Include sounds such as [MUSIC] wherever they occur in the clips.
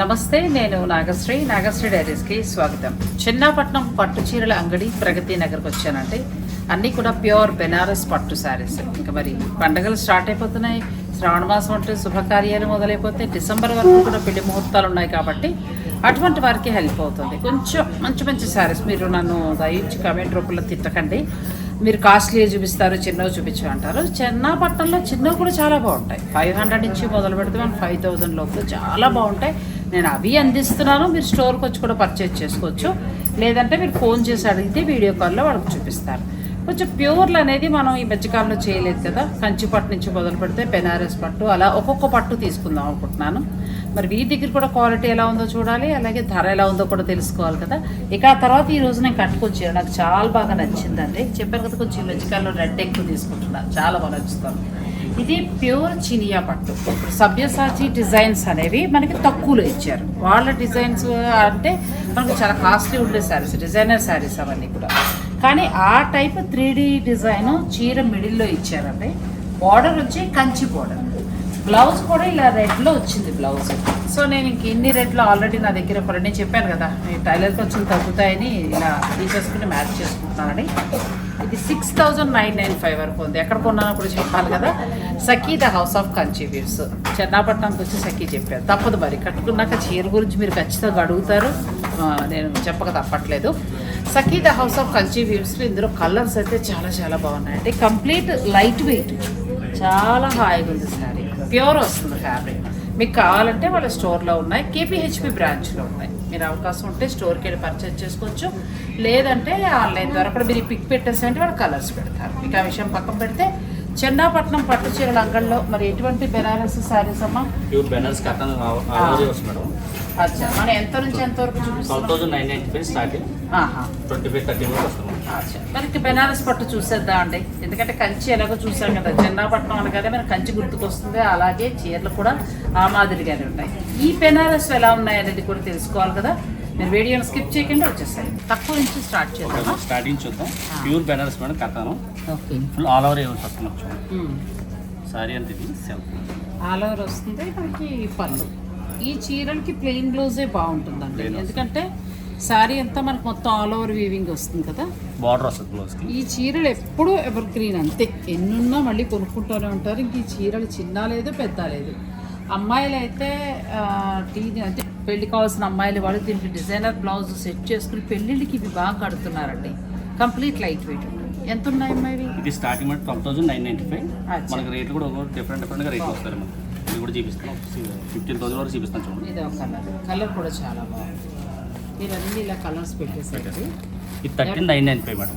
నమస్తే నేను నాగశ్రీ. నాగశ్రీ డైరీస్కి స్వాగతం. చిన్నపట్నం పట్టు చీరల అంగడి ప్రగతి నగర్కి వచ్చానంటే అన్నీ కూడా ప్యూర్ బెనారస్ పట్టు శారీస్. ఇంకా మరి పండగలు స్టార్ట్ అయిపోతున్నాయి. శ్రావణ మాసం అంటే శుభకార్యాలు మొదలైపోతే డిసెంబర్ వరకు కూడా పెళ్ళి ముహూర్తాలు ఉన్నాయి కాబట్టి అటువంటి వారికి హెల్ప్ అవుతుంది. కొంచెం మంచి మంచి శారీస్ మీరు నన్ను దయించి కమెంట్ రూపంలో తిట్టకండి. మీరు కాస్ట్లీ చూపిస్తారు చిన్నవి చూపించు అంటారు. చిన్నపట్నంలో చిన్నవి కూడా చాలా బాగుంటాయి. ఫైవ్ హండ్రెడ్ నుంచి మొదలు పెడితే మనం ఫైవ్ థౌజండ్ లోపల చాలా బాగుంటాయి. నేను అవి అందిస్తున్నాను. మీరు స్టోర్కి వచ్చి కూడా పర్చేజ్ చేసుకోవచ్చు. లేదంటే మీరు ఫోన్ చేసి అడిగితే వీడియో కాల్లో వాళ్ళకి చూపిస్తారు. కొంచెం ప్యూర్లు అనేది మనం ఈ మధ్యకాలంలో చేయలేదు కదా. కంచి పట్టు నుంచి మొదలు పెడితే బెనారస్ పట్టు అలా ఒక్కొక్క పట్టు తీసుకుందాం అనుకుంటున్నాను. మరి వీటి దగ్గర కూడా క్వాలిటీ ఎలా ఉందో చూడాలి. అలాగే ధర ఎలా ఉందో కూడా తెలుసుకోవాలి కదా. ఇక ఆ తర్వాత ఈ రోజు నేను కట్టుకొచ్చాను నాకు చాలా బాగా నచ్చిందండి. చెప్పాను కదా కొంచెం ఈ మధ్యకాలంలో రెడ్ ఎక్కువ తీసుకుంటున్నాను. చాలా బాగా నచ్చుతాను ఇది ప్యూర్ చినియా పట్టు. ఇప్పుడు సభ్యసాచి డిజైన్స్ అనేవి మనకి తక్కువలో ఇచ్చారు. వాళ్ళ డిజైన్స్ అంటే మనకు చాలా కాస్ట్లీ ఉండే శారీస్ డిజైనర్ శారీస్ అవన్నీ కూడా. కానీ ఆ టైప్ త్రీ డిజైన్ చీర మిడిల్లో ఇచ్చారండి. బార్డర్ వచ్చి కంచి బార్డర్. బ్లౌజ్ కూడా ఇలా రెడ్లో వచ్చింది బ్లౌజ్. సో నేను ఇంక ఇన్ని రెడ్లో ఆల్రెడీ నా దగ్గర ఒక నేను చెప్పాను కదా టైలర్ ఖర్చులు తగ్గుతాయని ఇలా తీసేసుకుని మ్యాచ్ చేసుకుంటున్నానని. ఇది six thousand nine nine five వరకు ఉంది. ఎక్కడ కొన్నానో కూడా చెప్పాలి కదా. సఖీ ద హౌస్ ఆఫ్ కన్చీవ్యూస్ వ్యూస్ చెన్నాపట్నంకి వచ్చి సఖీ చెప్పారు. తప్పదు మరి. కట్టుకున్నాక చీర గురించి మీరు ఖచ్చితంగా అడుగుతారు. నేను చెప్పక తప్పట్లేదు. సఖీ ద హౌస్ ఆఫ్ కన్చీవ్యూస్లో ఇందులో కలర్స్ అయితే చాలా చాలా బాగున్నాయండి కంప్లీట్ లైట్ వెయిట్. చాలా హాయిగా ఉంది శారీ. ప్యూర్ వస్తుంది ఫ్యాబ్రిక్. మీకు కావాలంటే వాళ్ళ స్టోర్లో ఉన్నాయి. కేపీహెచ్పి బ్రాంచ్లో ఉన్నాయి. మీరు అవకాశం ఉంటే స్టోర్కి వెళ్ళి పర్చేజ్ చేసుకోవచ్చు. లేదంటే ఆన్లైన్ ద్వారా కూడా మీరు పిక్ పెట్టేసి అంటే వాళ్ళు కలర్స్ పెడతారు. మీకు ఆ విషయం పక్కన పెడితే చెన్నాపట్నం పట్టు చీరల అంగడిలో మరి ఎటువంటి బెనారస్ శారీస్ అమ్మా? Pure Banaras cotton madam. అచ్చా. మనం ఎంత నుంచి ఎంత వరకు చూపిస్తాం nine ninety five starting. Twenty five thirty వరకు. మనకి బెనారస్ పట్టు చూసేద్దాం అండి. ఎందుకంటే కంచి ఎలాగో చూసాం కదా చిన్నపట్నం అనగానే మనకి కంచి గుర్తుకొస్తుంది. అలాగే చీరలు కూడా ఆ మాదిరిగానే ఉంటాయి. ఈ బెనారస్ ఎలా ఉన్నాయి అనేది కూడా తెలుసుకోవాలి కదా. మీరు వీడియోని స్కిప్ చేయకుండా వచ్చేసాయి తక్కువ నుంచి స్టార్ట్ మేడం, స్టార్టింగ్ చూద్దాం. ప్యూర్ బెనర్స్ మేడం కట్టాను ఓకే. ఫుల్ ఆల్ ఓవర్ ఏమో వస్తుంది చూడండి. సారీ అంత ఇది ఆల్ ఓవర్ వస్తుంది. మనకి పళ్ళు. ఈ చీరలకి ప్లెయిన్ బ్లౌజే బాగుంటుందండి. ఎందుకంటే శారీ అంతా మనకు మొత్తం ఆల్ ఓవర్ వీవింగ్ వస్తుంది కదా? బార్డర్ వస్తుంది. ఈ చీరలు ఎప్పుడూ ఎవర్ గ్రీన్ అంతే. ఎన్నున్నా మళ్ళీ కొనుక్కుంటూనే ఉంటారు. ఇంక ఈ చీరలు చిన్న లేదు పెద్ద లేదు. అమ్మాయిలు అయితే టీ అంటే పెళ్ళి కావాల్సిన అమ్మాయిలు వాళ్ళు దీనికి డిజైనర్ బ్లౌజ్ సెట్ చేసుకుని పెళ్ళిళ్ళకి ఇవి బాగా కడుతున్నారండి. కంప్లీట్ లైట్ వెయిట్ ఎంత ఉన్నాయి అమ్మాయివి? ఇది starting madam twelve thousand nine ninety five. మనకి రేట్లు కూడా ఒక్కొక్క డిఫరెంట్ డిఫరెంట్గా రేట్లు వస్తాయి మనకి ఇది కూడా చూపిస్తాను. ఫిఫ్టీన్ థౌసండ్ వరకు చూపిస్తాను చూడండి ఇది ఒక కలర్ కలర్ కూడా చాలా బాగుంది. మీరు అన్ని ఇలా కలర్స్ పెట్టేసారు ఇది thirteen nine nine five madam.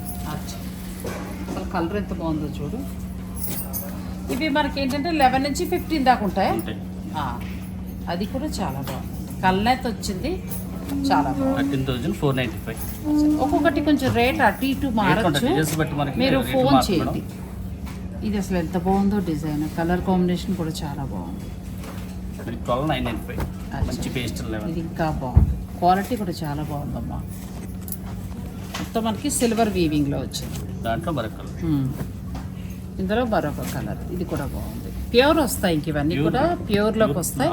అసలు కలర్ ఎంత బాగుందో చూడు. ఇవి మనకి ఏంటంటే లెవెన్ నుంచి ఫిఫ్టీన్ దాకా ఉంటాయా? అది కూడా చాలా బాగుంది. కల్నైతే వచ్చింది చాలా బాగుంది. Thirteen thousand four ninety five. ఒక్కొక్కటి కొంచెం రేట్ అటు ఇటు మారచ్చు. మీరు ఫోన్ చేయండి. ఇది అసలు ఎంత బాగుందో డిజైన్ కలర్ కాంబినేషన్ కూడా చాలా బాగుంది. Twelve nine nine five. మంచి పేస్ట్ లెవెల్ ఇది ఇంకా బాగుంది. క్వాలిటీ కూడా చాలా బాగుందమ్మా మొత్తం మనకి సిల్వర్ వీవింగ్లో వచ్చింది దాంట్లో మరొక. ఇందులో మరొక కలర్ ఇది కూడా బాగుంది ప్యూర్ వస్తాయి ఇంక ఇవన్నీ. కూడా ప్యూర్లోకి Pure వస్తాయి.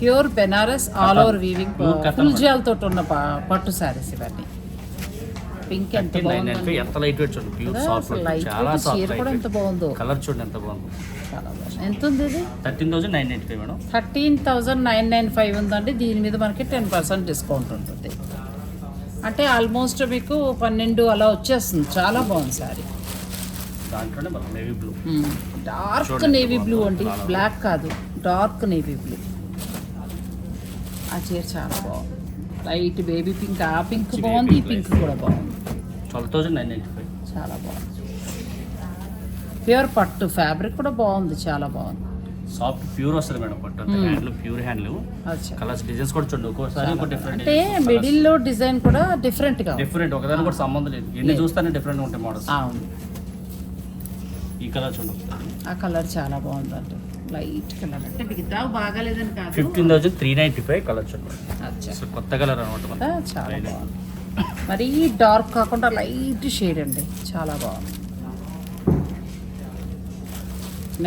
Pure Banaras all over weaving full పట్టు. జాలతో ఉన్న పట్టు సారీస్ ఇవన్నీ పింక్ ఎంత బాగుంది ఎంత లైట్ వెయిట్ చూడండి ప్యూర్ సాఫ్ట్ చాలా సాఫ్ట్ కూడా ఎంత బాగుందో. కలర్ చూడండి ఎంత బాగుంది. ఎంత ఉంది ఇది? Thirteen thousand nine ninety five madam. Thirteen thousand nine nine five ఉందండి. దీని మీద మనకి టెన్ పర్సెంట్ డిస్కౌంట్ ఉంటుంది. అంటే ఆల్మోస్ట్ మీకు పన్నెండు అలా వచ్చేస్తుంది. చాలా బాగుంది సారీ దాంట్లోనే మనకు navy blue dark navy blue. అండి. బ్లాక్ కాదు. డార్క్ నేవీ బ్లూ ఆ చీర చాలా బాగుంది. లైట్ బేబీ పింక్ ఆ పింక్ బాగుంది ఈ పింక్ కూడా బాగుంది. Twelve thousand nine ninety five. చాలా బాగుంది. ప్యూర్ పట్టు ఫ్యాబ్రిక్ కూడా బాగుంది చాలా బాగుంది. సాఫ్ట్ ప్యూర్ వస్తుంది మేడం పట్టు. హ్యాండ్లు ప్యూర్ హ్యాండ్లు కలర్స్ డిజైన్స్ కూడా చూడండి ఒక్కోసారి ఒక డిఫరెంట్ అంటే మిడిల్లో డిజైన్ కూడా డిఫరెంట్గా. డిఫరెంట్ ఒకదాని కూడా సంబంధం లేదు. ఎన్ని. చూస్తానే డిఫరెంట్ ఉంటాయి మోడల్స్ అవును. ఈ కలర్ చూడండి ఆ కలర్ చాలా బాగుందండి. లైట్ కలర్ అంటే మిగతా బాగాలేదని కాదు. Fifteen thousand three ninety five colour చూడండి కొత్త కలర్ అనమాట చాలా. బాగుంది. మరీ డార్క్ కాకుండా లైట్ షేడ్ అండి. చాలా బాగుంది.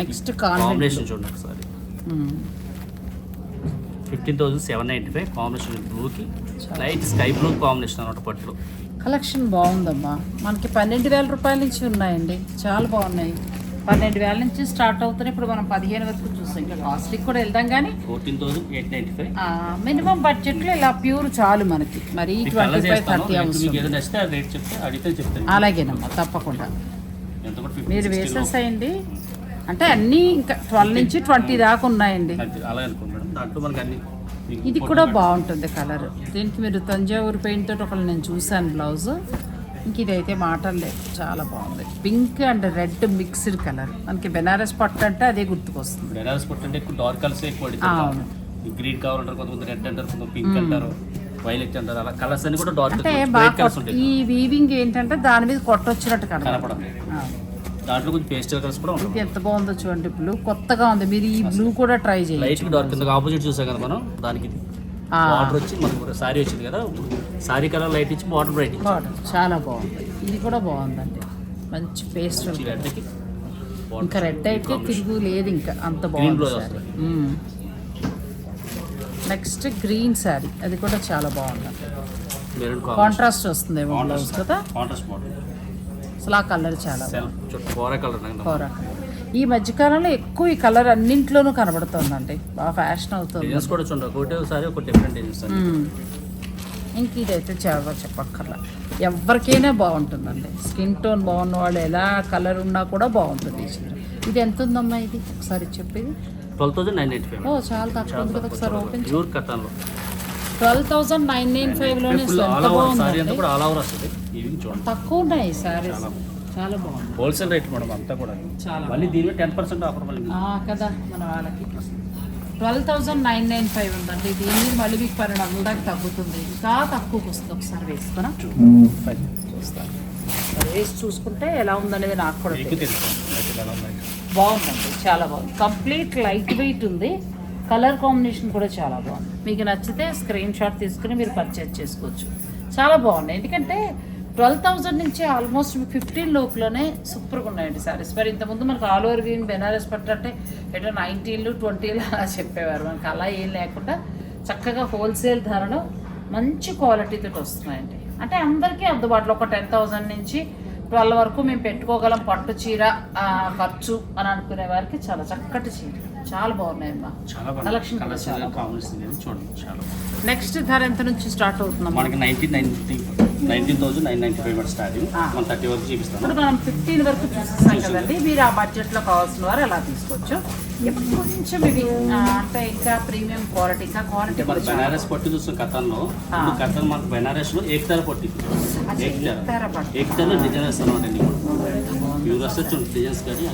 నెక్స్ట్ కాంబినేషన్ కాంబినేషన్ చూడండి ఒకసారి. Fifteen thousand seven ninety five combination బ్లూకి లైట్ స్కై బ్లూ కాంబినేషన్ అనమాట పట్టులో. కలెక్షన్ బాగుందమ్మా. మనకి పన్నెండు వేల రూపాయల నుంచి ఉన్నాయండి. చాలా బాగున్నాయి. పన్నెండు వేల నుంచి స్టార్ట్ అవుతున్నాయి. ఇప్పుడు మనం పదిహేను వరకు చూస్తాం ఇంకా కాస్ట్లీకి కూడా వెళ్దాం కానీ మినిమం బడ్జెట్లో ఇలా ప్యూర్ చాలు మనకి. మరి ట్వంటీ ఫైవ్ థర్టీ అవసరం. అలాగేనమ్మా తప్పకుండా. మీరు వేసేసేయండి. అంటే అన్నీ ఇంకా ట్వెల్వ్ నుంచి ట్వంటీ దాకా ఉన్నాయండి. ఇది కూడా బాగుంటుంది కలర్. దీనికి మీరు తంజావూరు పెయింట్ తోటి ఒకళ్ళు నేను చూసాను బ్లౌజ్. ఇంక ఇదైతే మాటలు లేదు. చాలా బాగుంది. Pink and red mixed colour. మనకి బెనారస్ పట్టు అంటే అదే గుర్తుకొస్తుంది. బెనారస్ పట్టు అంటే ఎక్కువ డార్క్ కలర్స్ ఎక్కువ అవును. గ్రీన్ కావాలంటారు కొంతమంది రెడ్ అంటారు కొంతమంది పింక్ అంటారు వైలెట్ అంటారు అలా కలర్స్ అన్ని కూడా డార్క్ కలర్స్ ఉంటాయి ఈ వీవింగ్ ఏంటంటే దాని మీద కొట్టొచ్చినట్టు కనపడదు. దాంట్లో కొంచెం పేస్టల్ కలర్స్ కూడా ఇది ఎంత బాగుందో చూడండి బ్లూ కొత్తగా ఉంది. మీరు ఈ బ్లూ కూడా ట్రై చేయండి లైట్ డార్క్ ఆపోజిట్ చూసాం కదా మనం దానికి. వాటర్ వచ్చి మనకు సారీ వచ్చింది కదా? సారీ కలర్ లైట్ ఇచ్చి వాటర్ బ్రైట్ బాగుంది చాలా బాగుంది. ఇది కూడా బాగుందండి. మంచి పేస్ట్ రెడ్కి ఇంకా రెడ్ అయితే తిరుగు లేదు ఇంకా అంత బాగుంది సారీ. నెక్స్ట్ గ్రీన్ శారీ అది కూడా చాలా బాగుంది. కాంట్రాస్ట్ వస్తుంది బ్లౌజ్ కదా? అసలు ఆ కలర్ చాలా చుట్టూ కోర కలర్. ఈ మధ్యకాలంలో ఎక్కువ ఈ కలర్ అన్నింట్లోనూ కనబడుతుందండి. బాగా ఫ్యాషన్ అవుతుంది. చూడండి. ఒకటి ఒకసారి ఒక డిఫరెంట్. ఇంక ఇదైతే చాలా చెప్పక్కర్లా. ఎవరికైనా బాగుంటుందండి. స్కిన్ టోన్ బాగున్న వాళ్ళు ఎలా కలర్ ఉన్నా కూడా బాగుంటుంది ఇది ఎంత ఉందమ్మా ఇది? ఒకసారి చెప్పేది. Twelve thousand nine eighty five ఓ చాలా తక్కువ ఉంది కదా ఒకసారి open pure twelve thousand nine nine ఫైవ్లోనే ఎంత చూడండి. తక్కువ ఉన్నాయి సారీస్ చాలా బాగుంది. హోల్సేల్ రేట్ మేడం అంతా కూడా. చాలా మళ్ళీ దీని మీద టెన్ పర్సెంట్ ఆఫర్ మళ్ళీ. ఆ, కదా మన వాళ్ళకి. Twelve thousand nine nine five ఉందండి. దీన్ని మళ్ళీ మీకు పన్నెండు వందల దాకా తగ్గుతుంది. ఇంకా తక్కువకి వస్తుంది. ఒకసారి వేసుకున్నా చూస్తాను వేసి చూసుకుంటే ఎలా ఉందనేది నాకు కూడా. బాగుందండి. చాలా బాగుంది. కంప్లీట్ లైట్ వెయిట్ ఉంది. కలర్ కాంబినేషన్ కూడా చాలా బాగుంది. మీకు నచ్చితే స్క్రీన్ షాట్ తీసుకుని మీరు పర్చేజ్ చేసుకోవచ్చు. చాలా బాగున్నాయి ఎందుకంటే ట్వెల్వ్ థౌజండ్ నుంచి ఆల్మోస్ట్ ఫిఫ్టీన్ లోపులోనే సూపర్గా ఉన్నాయండి సారీస్ మరి ఇంతకుముందు మనకు ఆల్ ఓవర్ వీన్ బెనారస్ పట్టు అంటే ఏటో నైన్టీన్లు ట్వంటీలు అలా చెప్పేవారు. మనకి అలా ఏం లేకుండా చక్కగా హోల్సేల్ ధరలో మంచి క్వాలిటీతో వస్తున్నాయండి. అంటే అందరికీ అందుబాటులో ఒక టెన్ థౌజండ్ నుంచి ట్వెల్వ్ వరకు మేము పెట్టుకోగలం పట్టు చీర ఖర్చు అని అనుకునే వారికి చాలా చక్కటి చీర. చాలా బాగున్నాయమ్మా. చాలా చూడండి. నెక్స్ట్ ధర ఎంత నుంచి స్టార్ట్ అవుతుందమ్మా మనకి ninety nineteen thousand nine ninety five starting ఆ. మన థర్టీ వరకు చూపిస్తాను. ఇప్పుడు మనం ఫిఫ్టీన్ వరకు చూసేస్తాం కదండి. మీరు ఆ బడ్జెట్లో కావాల్సిన వారు అలా తీసుకోవచ్చు. కొంచెం ఆ, అంటే ఇంకా ప్రీమియం క్వాలిటీ ఇంకా క్వాలిటీ మన బెనారస్ పట్టు చూస్తాం కథన్లో ఆ. ఇప్పుడు కథన్ మనకు బెనారస్లో ఏకతార పట్టు ఏకతార. పట్టు. ఏకతార డిజైన్స్ అనమాట అన్ని ప్యూర్ వస్తే డిజైన్స్ కానీ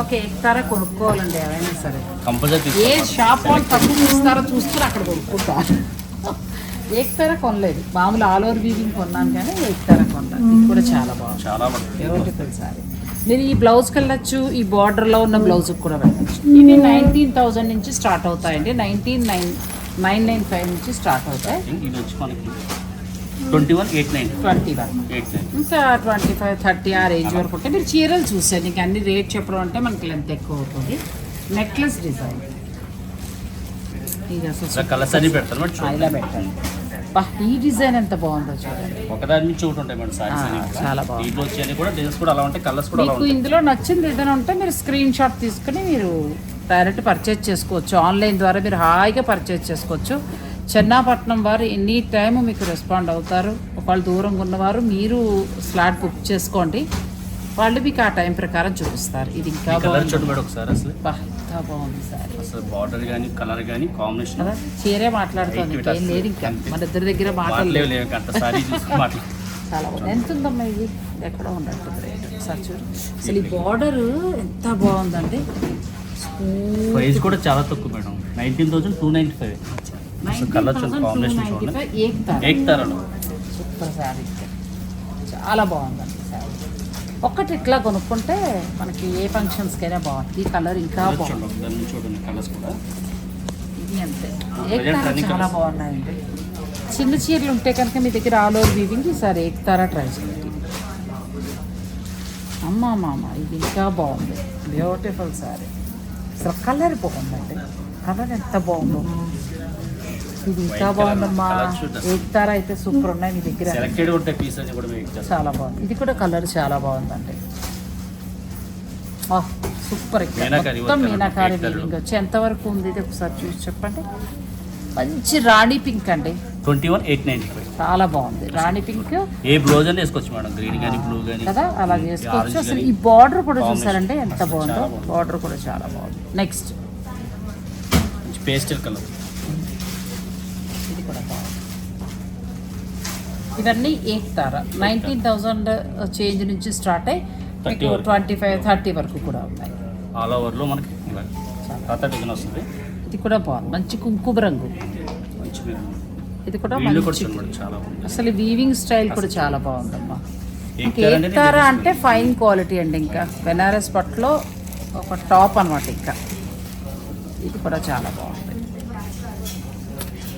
ఓకే ఎక్కుతారా కొనుక్కోవాలండి ఏమైనా సరే. కంపల్సరీ ఏ షాప్ వాళ్ళు తక్కువ చూస్తారో చూసుకుని అక్కడ కొనుక్కుంటారు. ఏకతార కొనలేదు. మామూలు ఆల్ ఓవర్ వీవింగ్ కొన్నాను కానీ ఏకతార కొన్నాను. ఇది కూడా చాలా బాగుంది. చాలా బాగుంది బ్యూటిఫుల్ సారీ మీరు ఈ బ్లౌజ్కి వెళ్ళచ్చు ఈ బార్డర్లో ఉన్న బ్లౌజ్కి కూడా వెళ్ళచ్చు. ఇవి నైన్టీన్ థౌజండ్ నుంచి స్టార్ట్ అవుతాయండి. Nineteen nine nine nine five నుంచి స్టార్ట్ అవుతాయి. ఇది వచ్చి మనకి twenty one eight nine twenty one eight nine ఇంకా ట్వంటీ ఫైవ్ థర్టీ ఆ రేంజ్ వరకు ఉంటే మీరు చీరలు చూసారు నీకు అన్ని రేట్ చెప్పడం అంటే మనకి లెంత్ ఎక్కువ అవుతుంది. నెక్లెస్ డిజైన్ ఇది అసలు కలర్స్ అన్ని పెడతాను. ఇలా పెట్టండి. బా ఈ డిజైన్ ఎంత బాగుందో చూడండి. ఒకదాని నుంచి ఒకటి ఉంటాయి మేడం సారీస్ ఆ, చాలా బాగుంది. దీంట్లో వచ్చి కూడా డిజైన్స్ కూడా అలా ఉంటాయి కలర్స్ కూడా అలా మీకు ఉంటాయి. ఇందులో నచ్చింది ఏదైనా ఉంటే మీరు స్క్రీన్ షాట్ తీసుకుని మీరు డైరెక్ట్ పర్చేజ్ చేసుకోవచ్చు. ఆన్లైన్ ద్వారా మీరు హాయిగా పర్చేజ్ చేసుకోవచ్చు. చెన్నాపట్నం వారు ఎనీ టైం మీకు రెస్పాండ్ అవుతారు. ఒకవేళ దూరంగా ఉన్నవారు మీరు స్లాట్ బుక్ చేసుకోండి. వాళ్ళు మీకు ఆ టైం ప్రకారం చూపిస్తారు. ఇది ఇంకా కలర్ బాగుంది. చూడండి మేడం ఒకసారి అసలు. బా, ఎంత బాగుంది సారీ. అసలు బార్డర్ కానీ కలర్ కానీ కాంబినేషన్ చీరే మాట్లాడుతోంది. ఇంకేం లేదు ఇంకా. మన ఇద్దరి దగ్గర మాటలు మాటలేవు లేవు. లేవు అంత సారీ చూసి మాటలు. చాలా బాగుంది. ఎంత ఉందమ్మా ఇది? ఎక్కడ ఉన్నట్టు రేట్. ఒకసారి చూడు. అసలు ఈ బార్డర్ ఎంత బాగుందండి ప్రైస్ కూడా చాలా తక్కువ madam. Nineteen thousand two ninety five colour combination చూడండి సూపర్ శారీ చాలా బాగుందండి. ఒక్కటి ఇట్లా కొనుక్కుంటే మనకి ఏ ఫంక్షన్స్కైనా బాగుంటుంది. ఈ కలర్ ఇంకా బాగుంది చూడండి కలర్స్ కూడా. ఇది అంతే. ఏకతార చాలా. బాగున్నాయండి. చిన్న చీరలు ఉంటే కనుక మీ దగ్గర ఆల్ ఓవర్ వీవింగ్ ఈసారి ఏకతార ట్రై చేయండి. అమ్మా మామ ఇది ఇంకా బాగుంది. బ్యూటిఫుల్ సారీ అసలు కలర్ బాగుందండి. కలర్ ఎంత బాగుందో. ఇది ఇంకా బాగుందమ్మా. ఏక్తార అయితే సూపర్ ఉన్నాయి మీ దగ్గర సెలెక్టెడ్ ఉంటాయి పీస్ అని కూడా మీకు ఇచ్చేస్తాం చాలా బాగుంది. ఇది కూడా కలర్ చాలా బాగుందండి. సూపర్ మొత్తం మీనాకారి వీవింగ్ వచ్చి ఎంతవరకు ఉంది ఇది ఒకసారి చూసి చెప్పండి. మంచి రాణి పింక్ అండి. Twenty one eight ninety five. చాలా బాగుంది. రాణి పింక్ ఏ బ్లౌజ్ అని వేసుకోవచ్చు మేడం. గ్రీన్ కానీ బ్లూ కానీ కదా? అలా చేసుకోవచ్చు అసలు ఈ బార్డర్ కూడా చూసారంటే ఎంత బాగుందో. బార్డర్ కూడా చాలా బాగుంది. నెక్స్ట్ పేస్టల్ కలర్ ఇది కూడా బాగుంది ఇవన్నీ ఏక్ తార నైన్టీన్ థౌజండ్ చేంజ్ నుంచి స్టార్ట్ అయ్యి 30 మీకు వరకు. ట్వంటీ ఫైవ్ థర్టీ వరకు కూడా ఉన్నాయి. ఆల్ ఓవర్లో మనకి వస్తుంది. ఇది కూడా బాగుంది. మంచి కుంకుమ రంగు. ఇది కూడా మంచి అసలు వీవింగ్ స్టైల్ కూడా చాలా బాగుందమ్మా. ఏక్ ఇంకా తార ఏక్ అనేది తార difference అంటే ఫైన్ క్వాలిటీ అండి ఇంకా. బెనారస్ పట్టులో ఒక టాప్ అనమాట ఇంకా. ఇది కూడా చాలా బాగుంది.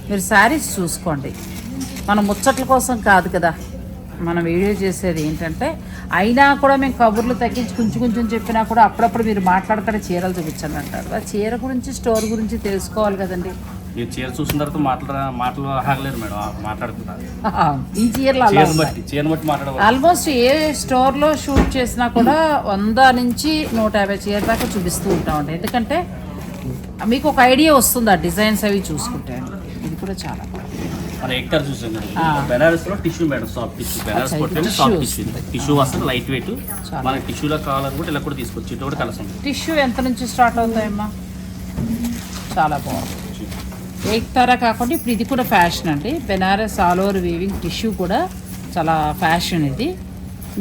మీరు శారీస్ చూసుకోండి. మనం ముచ్చట్ల కోసం కాదు కదా. మనం వీడియో చేసేది ఏంటంటే అయినా కూడా మేము కబుర్లు తగ్గించి కొంచెం కొంచెం చెప్పినా కూడా అప్పుడప్పుడు మీరు మాట్లాడతారు చీరలు చూపించండి అంటారు. ఆ చీర గురించి స్టోర్ గురించి తెలుసుకోవాలి కదండి. మీరు చీర చూసిన తర్వాత మాటలు మాటలు ఆగలేరు మేడం మాట్లాడుతున్నారు [LAUGHS] ఈ చీరలు చీరను. బట్టి చీరను బట్టి ఆల్మోస్ట్ ఏ స్టోర్లో షూట్ చేసినా కూడా వంద నుంచి నూట యాభై చీర దాకా చూపిస్తూ ఉంటామండి. ఎందుకంటే మీకు ఒక ఐడియా వస్తుంది ఆ డిజైన్స్ అవి చూసుకుంటే. ఇది కూడా చాలా బాగుంది. మన ఎక్టర్ చూసాం. బెనారస్లో tissue madam soft tissue. Banaras కొట్టే సాఫ్ట్ టిష్యూ. టిష్యూ వస్తుంది లైట్ వెయిట్. మనకి టిష్యూలో కావాలనుకుంటే ఇలా కూడా తీసుకోవచ్చు ఇటు కూడా కలసం. టిష్యూ ఎంత నుంచి స్టార్ట్ అవుతాయమ్మా? చాలా బాగుంది. ఏక్ తారా కాకుండా ఇప్పుడు ఇది కూడా ఫ్యాషన్ అండి. Banaras all over weaving tissue కూడా చాలా ఫ్యాషన్ ఇది.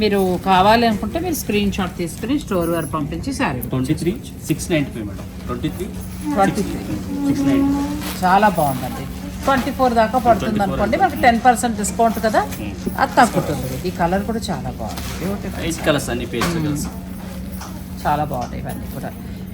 మీరు కావాలి అనుకుంటే మీరు స్క్రీన్ షాట్ తీసుకుని స్టోర్ వారు పంపించి sari twenty three six ninety five madam. Twenty three twenty three. Six ninety చాలా బాగుందండి. ట్వంటీ ఫోర్ దాకా పడుతుంది 24 అనుకోండి మనకి టెన్ పర్సెంట్ డిస్కౌంట్ కదా. అది తగ్గుతుంది. ఈ కలర్ కూడా చాలా బాగుంది. కలర్స్ అన్ని కలర్స్ చాలా బాగున్నాయి ఇవన్నీ కూడా.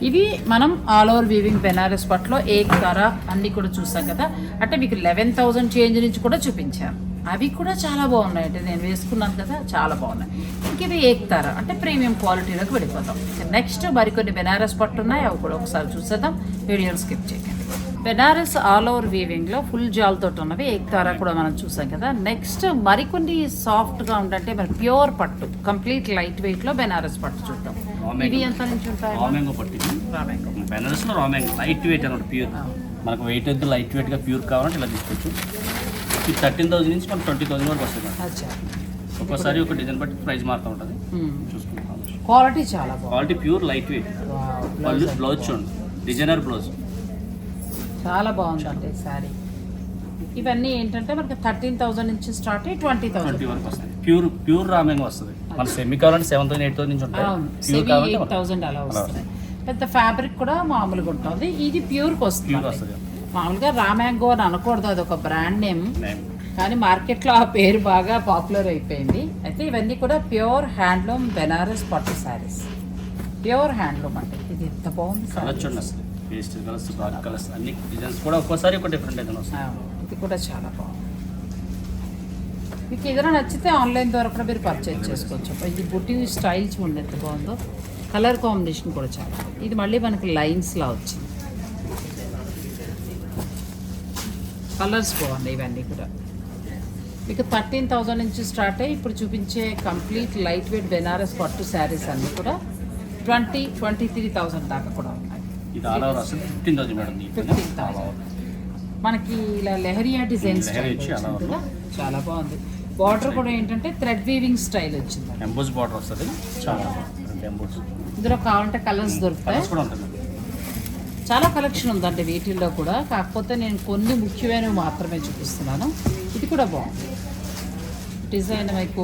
ఇవి మనం ఆల్ ఓవర్ వీవింగ్ బెనారస్ పట్లో ఏక్ ధర అన్నీ కూడా చూసాం కదా. అంటే మీకు లెవెన్ థౌజండ్ చేంజ్ నుంచి కూడా చూపించాను అవి కూడా చాలా బాగున్నాయి అంటే నేను వేసుకున్నాను కదా చాలా బాగున్నాయి. ఇంక ఇవి ఏక్ ధర అంటే ప్రీమియం క్వాలిటీలోకి వెళ్ళిపోతాం. నెక్స్ట్ మరికొన్ని బెనారస్ పట్టు ఉన్నాయి అవి కూడా ఒకసారి చూసేద్దాం. వీడియోలు స్కిప్ చేయకండి. బెనారస్ ఆల్ ఓవర్ వీవింగ్లో ఫుల్ జాల్తో ఉన్నవి. ఏక్ తారా కూడా మనం చూసాం కదా. నెక్స్ట్ మరికొన్ని సాఫ్ట్గా ఉండంటే మరి ప్యూర్ పట్టు. కంప్లీట్ లైట్ వెయిట్లో బెనారస్ పట్టు చూద్దాం. ఇవి ఎంత నుంచి ఉంటాయి? రామేంగో బెనారస్లో రామ్యాంగో లైట్ వెయిట్ అనమాట ప్యూర్ మనకు వెయిట్ వద్దు లైట్ వెయిట్గా ప్యూర్ కావాలంటే ఇలా తీసుకోవచ్చు. ఇది థర్టీన్ థౌసండ్ నుంచి మనకు ట్వంటీ థౌసండ్ వరకు వస్తుంది. ఒక్కోసారి ఒక డిజైన్ బట్టి ప్రైస్ మారుతూ ఉంటుంది. చూసుకుంటాం. క్వాలిటీ చాలా quality pure light weight blouse చూడండి. డిజైనర్ బ్లౌజ్ చాలా బాగుందండి శారీ. ఇవన్నీ ఏంటంటే మనకి థర్టీన్ థౌసండ్ నుంచి స్టార్ట్ అయ్యి ట్వంటీ థౌసండ్. వరకు వస్తుంది ప్యూర్ ప్యూర్ రామ్యాంగో వస్తుంది. మన సెమీ కావాలంటే సెవెన్ థౌసండ్ ఎయిట్ థౌసండ్ నుంచి ఉంటాయి. ప్యూర్ కావాలంటే థౌసండ్ అలా వస్తుంది పెద్ద ఫ్యాబ్రిక్ కూడా మామూలుగా ఉంటుంది. ఇది ప్యూర్కి ప్యూర్ వస్తుంది. మామూలుగా రామ్యాంగో అని అనకూడదు. అది ఒక బ్రాండ్ నేమ్ కానీ మార్కెట్లో ఆ పేరు బాగా పాపులర్ అయిపోయింది. అయితే ఇవన్నీ కూడా ప్యూర్ హ్యాండ్లూమ్ బెనారస్ పట్టు శారీస్ ప్యూర్ హ్యాండ్లూమ్ అంటే ఇది ఎంత బాగుంది sari pastel colours dark colours అన్ని డిజైన్స్ కూడా ఒక్కోసారి ఒక డిఫరెంట్ డిజైన్ వస్తుంది ఇది కూడా చాలా బాగుంది. మీకు ఏదైనా నచ్చితే ఆన్లైన్ ద్వారా కూడా మీరు పర్చేజ్ చేసుకోవచ్చు. ఇది బుట్టి స్టైల్ చూడండి ఎంత బాగుందో. కలర్ కాంబినేషన్ కూడా చాలా ఇది మళ్ళీ మనకి లైన్స్లా వచ్చింది. కలర్స్ బాగున్నాయి ఇవన్నీ కూడా. మీకు థర్టీన్ థౌజండ్ నుంచి స్టార్ట్ అయ్యి ఇప్పుడు చూపించే కంప్లీట్ లైట్ వెయిట్ బెనారస్ పట్టు శారీస్ అన్నీ కూడా ట్వంటీ ట్వంటీ త్రీ థౌజండ్ దాకా కూడా ఉంది ఇది ఆల్ ఓవర్ వస్తుంది fifteen thousand madam fifteen thousand మనకి ఇలా లెహరియా డిజైన్ లెహరియా అలా చాలా బాగుంది. బార్డర్ కూడా ఏంటంటే థ్రెడ్ వీవింగ్ స్టైల్ వచ్చింది. ఎంబోస్ బార్డర్ వస్తుంది. చాలా ఎంబోస్ ఇందులో కావాలంటే కలర్స్ దొరుకుతాయి. కూడా ఉంటుంది చాలా కలెక్షన్ ఉందండి వీటిల్లో కూడా. కాకపోతే నేను కొన్ని ముఖ్యమైనవి మాత్రమే చూపిస్తున్నాను. ఇది కూడా బాగుంది. డిజైన్ మీకు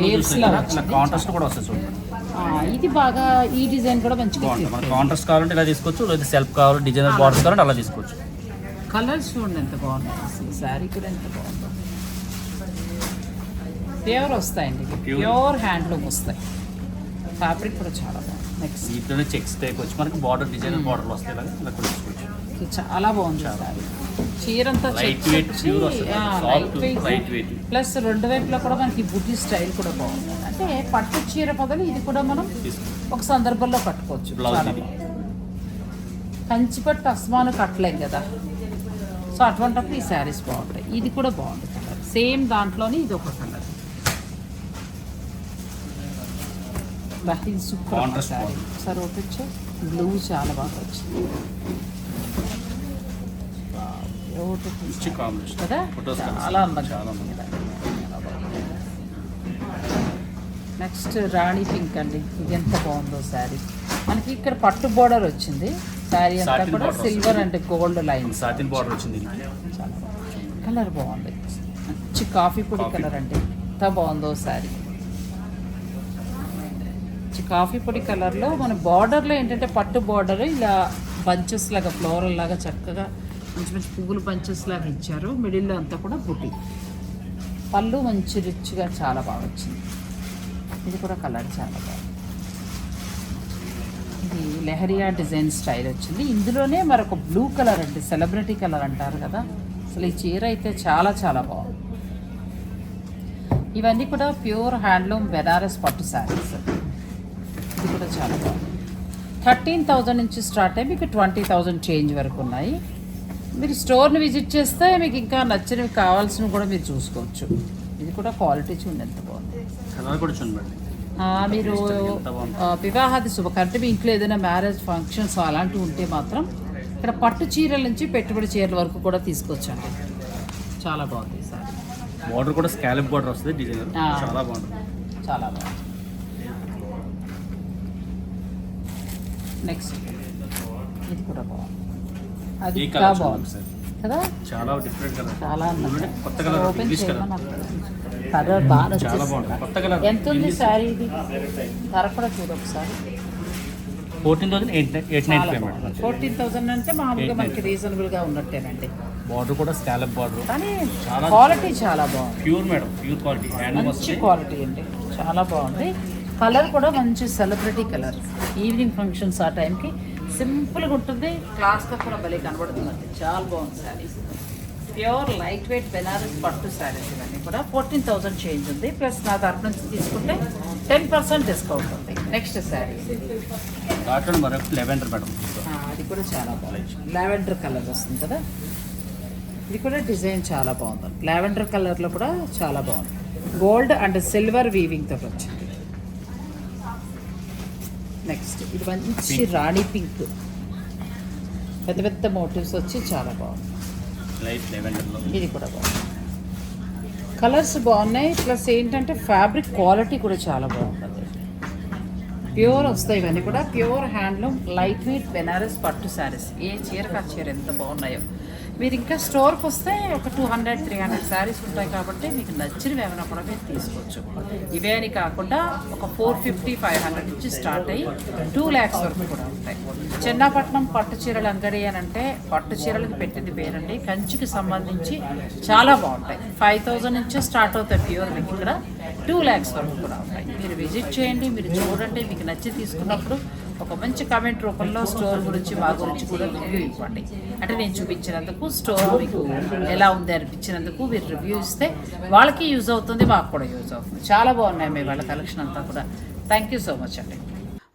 వేవ్స్ ఇలా. కాంట్రాస్ట్ కూడా వస్తుంది చూడండి ఇది బాగా ఈ డిజైన్ కూడా మంచిగా కాంట్రాస్ట్ కావాలంటే ఇలా తీసుకోవచ్చు లేదా సెల్ఫ్ కావాలి డిజైనర్ బార్డర్ కావాలంటే అలా తీసుకోవచ్చు. కలర్స్ చూడండి ఎంత బాగున్నాయి అసలు శారీ కూడా ఎంత బాగుందో. ప్యూర్ వస్తాయండి. ప్యూర్ హ్యాండ్లూమ్ వస్తాయి. ఫ్యాబ్రిక్ కూడా చాలా బాగుంది. నెక్స్ట్ వీటిలోనే చెక్స్ టైప్ వచ్చి మనకి బార్డర్ డిజైనర్ బార్డర్ వస్తాయి ఇలా కూడా ఇది చాలా బాగుంది light weight. ప్లస్ రెండు వైపులా కూడా మనకి బుట్టి స్టైల్ కూడా బాగుంది. అంటే పట్టు చీర బదులు ఇది కూడా మనం ఒక సందర్భంలో కట్టుకోవచ్చు. బాగుంది. కంచిపట్టు అస్మాను కట్టలేం కదా. సో అటువంటిప్పుడు ఈ శారీస్ బాగుంటాయి. ఇది కూడా బాగుంది కలర్. సేమ్ దాంట్లోనే ఇది ఒక కలర్. సూపర్. సార్ ఓపించు బ్లూ చాలా బాగా వచ్చింది. కాంబినేషన్ కదా? చాలా అందంగా. నెక్స్ట్ రాణి పింక్ అండి. ఇది ఎంత బాగుందో శారీ. మనకి ఇక్కడ పట్టు బోర్డర్ వచ్చింది. శారీ అంతా కూడా silver and gold lines satin border వచ్చింది కలర్ బాగుంది. మంచి కాఫీ పొడి. కలర్ అండి. ఎంత బాగుందో శారీ. మంచి కాఫీ పొడి కలర్లో మన బార్డర్లో ఏంటంటే పట్టు బార్డర్ ఇలా బంచెస్ లాగా ఫ్లోరల్ లాగా చక్కగా మంచి మంచి పువ్వులు బంచెస్ లాగా ఇచ్చారు. మిడిల్లో అంతా కూడా బుటీ. పళ్ళు మంచి రిచ్గా చాలా బాగా వచ్చింది. ఇది కూడా కలర్ చాలా బాగుంది. ఇది లెహరియా డిజైన్ స్టైల్ వచ్చింది. ఇందులోనే మరొక బ్లూ కలర్ అండి సెలబ్రిటీ కలర్ అంటారు కదా. అసలు ఈ చీర అయితే చాలా చాలా బాగుంది. ఇవన్నీ కూడా ప్యూర్ హ్యాండ్లూమ్ బెనారస్ పట్టు శారీస్. ఇది కూడా చాలా బాగుంది. థర్టీన్ థౌజండ్ నుంచి స్టార్ట్ అయ్యి మీకు ట్వంటీ థౌజండ్ చేంజ్ వరకు ఉన్నాయి. మీరు స్టోర్ని విజిట్ చేస్తే మీకు ఇంకా నచ్చినవి కావాల్సినవి కూడా మీరు చూసుకోవచ్చు. ఇది కూడా క్వాలిటీ చూడండి ఎంత బాగుంది. కలర్ కూడా చూడండి. మీరు వివాహాది శుభకర్త మీ ఇంట్లో ఏదైనా మ్యారేజ్ ఫంక్షన్స్ అలాంటివి ఉంటే మాత్రం ఇక్కడ పట్టు చీరల నుంచి పెట్టుబడి చీరల వరకు కూడా తీసుకొచ్చండి చాలా బాగుంది సారీ. బార్డర్ కూడా స్కాలప్ బార్డర్ వస్తుంది డిజైన్. చాలా బాగుంటుంది. చాలా బాగుంది. నెక్స్ట్ ఇది కూడా బాగుంది. అది ఇంకా కలర్ బాగుంది. సార్ కదా? చాలా డిఫరెంట్ కలర్. చాలా అందంగా. కొత్త colour open English colour. Colour బాగా చాలా. బాగుంటుంది కొత్త కలర్. ఎంత ఉంది ఇది? ధర కూడా చూడు ఒకసారి. Fourteen thousand eight eight nine madam. Fourteen thousand అంటే మామూలుగా మనకి రీజనబుల్గా ఉన్నట్టేనండి. బార్డర్ కూడా స్కాలప్ బార్డర్ కానీ క్వాలిటీ చాలా బాగుంది. Pure madam pure quality hand మంచి క్వాలిటీ అండి. చాలా బాగుంది. కలర్ కూడా మంచి సెలబ్రిటీ కలర్ ఈవినింగ్ ఫంక్షన్స్ ఆ టైంకి సింపుల్గా ఉంటుంది. క్లాస్గా కూడా భలే కనబడుతుందండి చాలా బాగుంది saris pure light weight Banaras పట్టు శారీస్ ఇవన్నీ కూడా. ఫోర్టీన్ థౌసండ్ చేంజ్ ఉంది. ప్లస్ నా తరపు నుంచి తీసుకుంటే టెన్ పర్సెంట్ డిస్కౌంట్ ఉంది. నెక్స్ట్ శారీ. దాంట్లో మరొక లెవెండర్ మేడం అది కూడా చాలా బాగుంది. లావెండర్ కలర్ వస్తుంది కదా. ఇది కూడా డిజైన్ చాలా బాగుంది. లావెండర్ కలర్లో కూడా చాలా బాగుంది. గోల్డ్ అండ్ సిల్వర్ వీవింగ్ తోటి వచ్చింది నెక్స్ట్ ఇది మంచి రాణి పింక్ పెద్ద పెద్ద మోటివ్స్ వచ్చి చాలా బాగుంది. ఇది కూడా బాగుంది. కలర్స్ బాగున్నాయి ప్లస్ ఏంటంటే ఫ్యాబ్రిక్ క్వాలిటీ కూడా చాలా బాగుంటుంది ప్యూర్ వస్తాయి ఇవన్నీ కూడా. Pure handloom light weight Banaras పట్టు శారీస్ ఏ చీరకు ఆ చీర ఎంత బాగున్నాయో. మీరు ఇంకా స్టోర్కి వస్తే ఒక two hundred three hundred saris ఉంటాయి కాబట్టి మీకు నచ్చినవి ఏమైనా కూడా మీరు తీసుకోవచ్చు. ఇవే అని కాకుండా ఒక ఫోర్ ఫిఫ్టీ ఫైవ్ హండ్రెడ్ నుంచి స్టార్ట్ అయ్యి టూ ల్యాక్స్ వరకు కూడా ఉంటాయి. చిన్నపట్నం పట్టు చీరలు అంగడి అని అంటే పట్టు చీరలకు పెట్టింది పేరండి. కంచికి సంబంధించి చాలా బాగుంటాయి. ఫైవ్ థౌజండ్ నుంచి స్టార్ట్ అవుతాయి ప్యూర్ మీకు ఇక్కడ. టూ ల్యాక్స్ వరకు కూడా ఉంటాయి. మీరు విజిట్ చేయండి మీరు చూడండి మీకు నచ్చి తీసుకున్నప్పుడు ఒక మంచి కామెంట్ రూపంలో స్టోర్ గురించి మా గురించి కూడా రివ్యూ ఇవ్వండి. అంటే నేను చూపించినందుకు స్టోర్ మీకు ఎలా ఉంది అనిపించినందుకు మీరు రివ్యూ ఇస్తే వాళ్ళకి యూజ్ అవుతుంది మాకు కూడా యూజ్ అవుతుంది. చాలా బాగున్నాయి మీ వాళ్ళ కలెక్షన్ అంతా కూడా. థ్యాంక్ యూ సో మచ్ అండి.